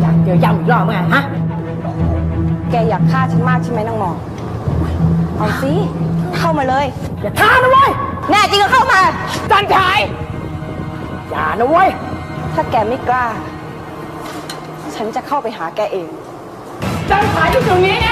อยากเจอยำอีกรอบไงฮะ แกอยากฆ่าฉันมากใช่ไหมนางหมอเอาสิเข้ามาเลย อย่าท้านะเว้ย แน่จริงก็เข้ามา จันทาย อย่านะเว้ย ถ้าแกไม่กล้า ฉันจะเข้าไปหาแกเอง จันทายอยู่ตรงนี้นะ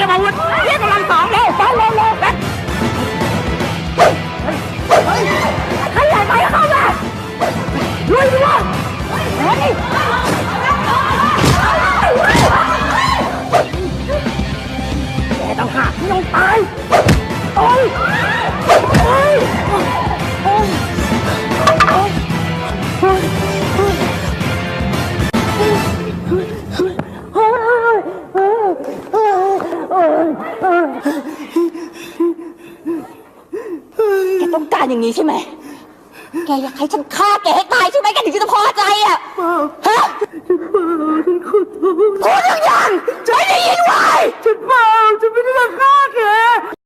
รียมอาวุธเรียกกำลังสองเร็วสองเร็วเร็วให้ใหญ่ไปเข้ามาลุยดีว่าเฮ้ยแกต้องหักต้องตายโอ้ย แกต้องการอย่างนี้ใช่ไหม แกอยากให้ฉันฆ่าแกให้ตายใช่ไหมแกถึงจะพอใจอ่